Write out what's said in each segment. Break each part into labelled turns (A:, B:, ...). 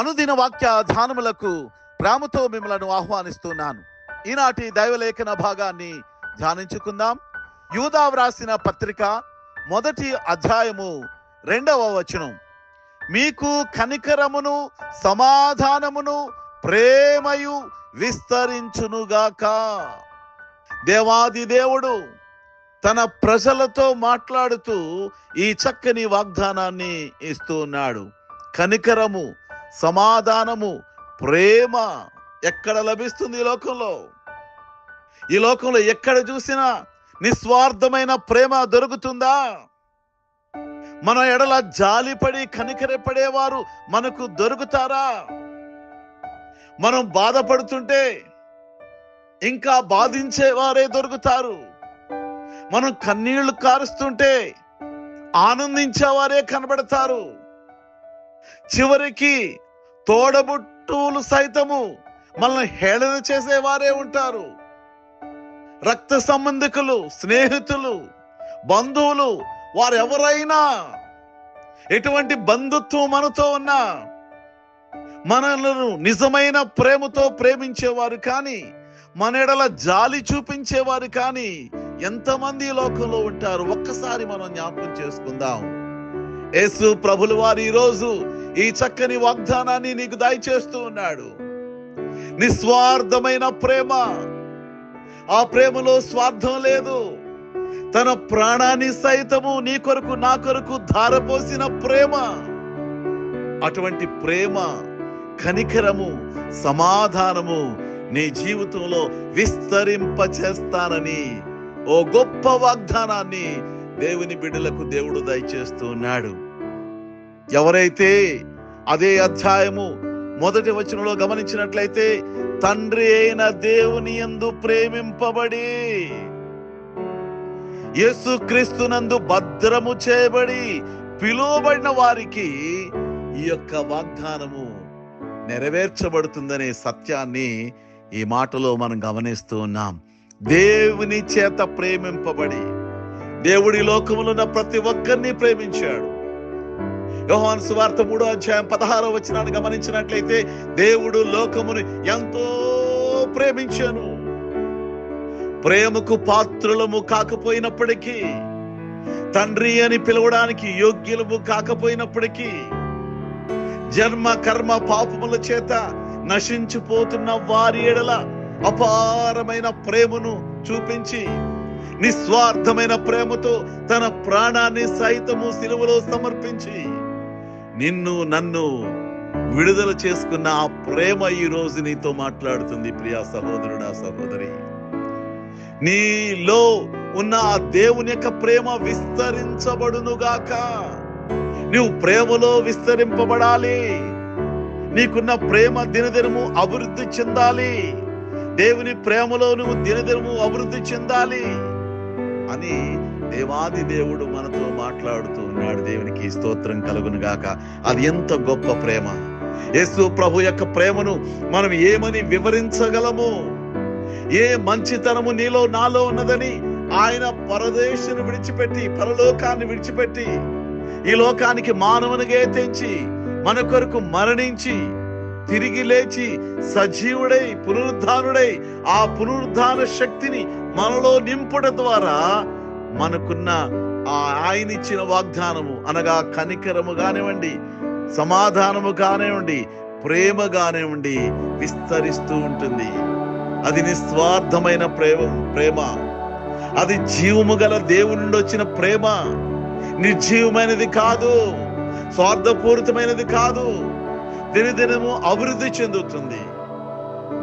A: అనుదిన వాక్య ధ్యానములకు ప్రేమతో మిమ్మలను ఆహ్వానిస్తున్నాను. ఈనాటి దైవలేఖన భాగాన్ని ధ్యానించుకుందాం. యూదా వ్రాసిన పత్రిక మొదటి అధ్యాయము రెండవ వచనం. మీకు కనికరమును సమాధానమును ప్రేమయు విస్తరించునుగాక. దేవాది దేవుడు తన ప్రజలతో మాట్లాడుతూ ఈ చక్కని వాగ్దానాన్ని ఇస్తున్నాడు కనికరము సమాధానము ప్రేమ ఎక్కడ లభిస్తుంది ఈ లోకంలో? ఈ లోకంలో ఎక్కడ చూసినా నిస్వార్థమైన ప్రేమ దొరుకుతుందా? మన ఎడల జాలిపడి కనికరపడేవారు మనకు దొరుకుతారా? మనం బాధపడుతుంటే ఇంకా బాధించేవారే దొరుకుతారు. మనం కన్నీళ్ళు కారుస్తుంటే ఆనందించేవారే కనబడతారు. చివరికి తోడబుట్టులు సైతము మనల్ని హేళన చేసేవారే ఉంటారు. రక్త సంబంధికులు స్నేహితులు బంధువులు వారెవరైనా ఎటువంటి బంధుత్వం మనతో ఉన్నా మనలను నిజమైన ప్రేమతో ప్రేమించేవారు కానీ మన ఎడల జాలి చూపించేవారు కానీ ఎంతమంది లోకంలో ఉంటారు? ఒక్కసారి మనం జ్ఞాపకం చేసుకుందాం. యేసు ప్రభులు వారు ఈ రోజు ఈ చక్కని వాగ్దానాన్ని నీకు దయచేస్తూ ఉన్నాడు. నిస్వార్థమైన ప్రేమ. ఆ ప్రేమలో స్వార్థం లేదు. తన ప్రాణాన్ని సైతము నీ కొరకు నా కొరకు ధారపోసిన ప్రేమ. అటువంటి ప్రేమ కనికరము సమాధానము నీ జీవితంలో విస్తరింప చేస్తానని ఓ గొప్ప వాగ్దానాన్ని దేవుని బిడ్డలకు దేవుడు దయచేస్తూ ఉన్నాడు. ఎవరైతే అదే అధ్యాయము మొదటి వచనంలో గమనించినట్లయితే తండ్రి అయిన దేవుని యందు ప్రేమింపబడి యేసు క్రీస్తునందు భద్రము చేయబడి పిలువబడిన వారికి ఈ యొక్క వాగ్దానము నెరవేర్చబడుతుందనే సత్యాన్ని ఈ మాటలో మనం గమనిస్తూ ఉన్నాం. దేవుని చేత ప్రేమింపబడి దేవుడి లోకములో ఉన్న ప్రతి ఒక్కరిని ప్రేమించాడు. యోహాన్ సువార్త మూడో అధ్యాయం పదహారో వచ్చినాన్ని గమనించినట్లయితే దేవుడు లోకమును ఎంతో ప్రేమించాను. ప్రేమకు పాత్రులము కాకపోయినప్పటికీ తండ్రి అని పిలవడానికి యోగ్యులము కాకపోయినప్పటికీ జన్మ కర్మ పాపముల చేత నశించిపోతున్న వారి ఎడల అపారమైన ప్రేమను చూపించి నిస్వార్థమైన ప్రేమతో తన ప్రాణాన్ని సైతము సిలువలో సమర్పించి నిన్ను నన్ను విడుదల చేసుకున్న ఆ ప్రేమ ఈ రోజు నీతో మాట్లాడుతుంది ప్రియా సహోదరుడా సహోదరి. నీలో ఉన్న ఆ దేవుని యొక్క ప్రేమ విస్తరించబడునుగాక. నువ్వు ప్రేమలో విస్తరింపబడాలి. నీకున్న ప్రేమ దినదినము అభివృద్ధి చెందాలి. దేవుని ప్రేమలో నువ్వు దినదినము అభివృద్ధి చెందాలి. అని దేవాది దేవుడు మనతో మాట్లాడుతూ ఉన్నాడు. దేవునికి స్తోత్రం కలుగును గాక. అది ఎంత గొప్ప ప్రేమ. యేసు ప్రభు యొక్క ప్రేమను మనం ఏమని వివరించగలము? ఏ మంచితనము నీలో నాలో ఉన్నదని ఆయన పరదేశను విడిచిపెట్టి పరలోకాన్ని విడిచిపెట్టి ఈ లోకానికి మానవునిగా తెంచి మన కొరకు మరణించి తిరిగి లేచి సజీవుడై పునరుద్ధానుడై ఆ పునరుద్ధాన శక్తిని మనలో నింపుట ద్వారా మనకున్న ఆ ఆయన ఇచ్చిన వాగ్దానము అనగా కనికరము కానివ్వండి సమాధానము కానివ్వండి ప్రేమ కానివ్వండి విస్తరిస్తూ ఉంటుంది. అది నిస్వార్థమైన ప్రేమ ప్రేమ. అది జీవము గల దేవుని నుండి వచ్చిన ప్రేమ. నిర్జీవమైనది కాదు స్వార్థపూరితమైనది కాదు. దినదినము అభివృద్ధి చెందుతుంది.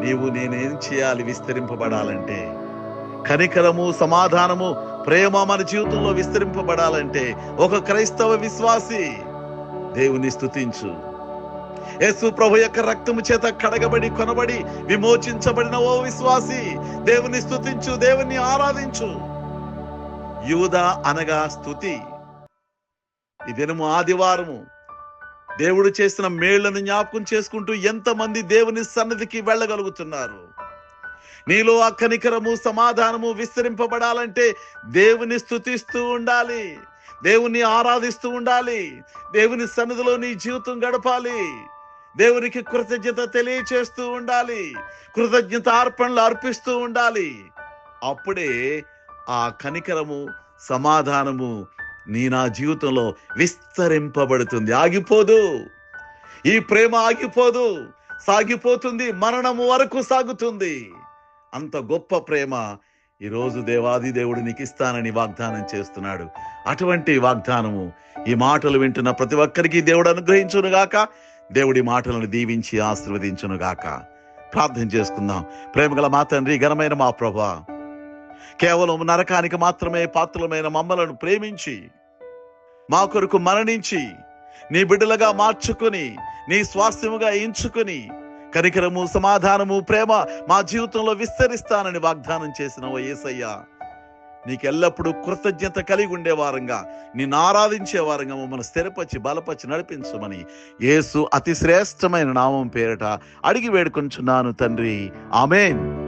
A: నీవు నేనేం చేయాలి? విస్తరింపబడాలంటే కనికరము సమాధానము ప్రేమ మన జీవితంలో విస్తరింపబడాలంటే ఒక క్రైస్తవ విశ్వాసి దేవుని స్థుతించు యేసు ప్రభు యొక్క రక్తము చేత కడగబడి కొనబడి విమోచించబడిన ఓ విశ్వాసి దేవుని స్థుతించు దేవుని ఆరాధించు. యూద అనగా స్తుతి. ఈ దినము ఆదివారము దేవుడు చేసిన మేళ్ళను జ్ఞాపకం చేసుకుంటూ ఎంతమంది దేవుని సన్నిధికి వెళ్ళగలుగుతున్నారు? నీలో ఆ కనికరము సమాధానము విస్తరింపబడాలంటే దేవుని స్థుతిస్తూ ఉండాలి. దేవుని ఆరాధిస్తూ ఉండాలి. దేవుని సన్నిధిలో నీ జీవితం గడపాలి. దేవునికి కృతజ్ఞత తెలియచేస్తూ ఉండాలి. కృతజ్ఞత అర్పణలు అర్పిస్తూ ఉండాలి. అప్పుడే ఆ కనికరము సమాధానము నీ నా జీవితంలో విస్తరింపబడుతుంది. ఆగిపోదు. ఈ ప్రేమ ఆగిపోదు. సాగిపోతుంది. మరణము వరకు సాగుతుంది. అంత గొప్ప ప్రేమ ఈరోజు దేవాది దేవుడు నీకు ఇస్తానని వాగ్దానం చేస్తున్నాడు. అటువంటి వాగ్దానము ఈ మాటలు వింటున్న ప్రతి ఒక్కరికి దేవుడు అనుగ్రహించునుగాక. దేవుడి మాటలను దీవించి ఆశీర్వదించును గాక ప్రార్థన చేసుకుందాం. ప్రేమగల మా తండ్రి ఘనమైన మా ప్రభా కేవలం నరకానికి మాత్రమే పాత్రలమైన మమ్మలను ప్రేమించి మా కొరకు మరణించి నీ బిడ్డలుగా మార్చుకుని నీ స్వాస్థ్యముగా ఎంచుకుని కరికరము సమాధానము ప్రేమ మా జీవితంలో విస్తరిస్తానని వాగ్దానం చేసిన ఓ యేసయ్యా నీకెల్లప్పుడూ కృతజ్ఞత కలిగి ఉండే వారంగా నిన్ను ఆరాధించే వారంగా మమ్మల్ని స్థిరపరిచి బలపరిచి నడిపించమని యేసు అతి శ్రేష్టమైన నామం పేరట అడిగి వేడుకొంచున్నాను తండ్రి. ఆమెన్.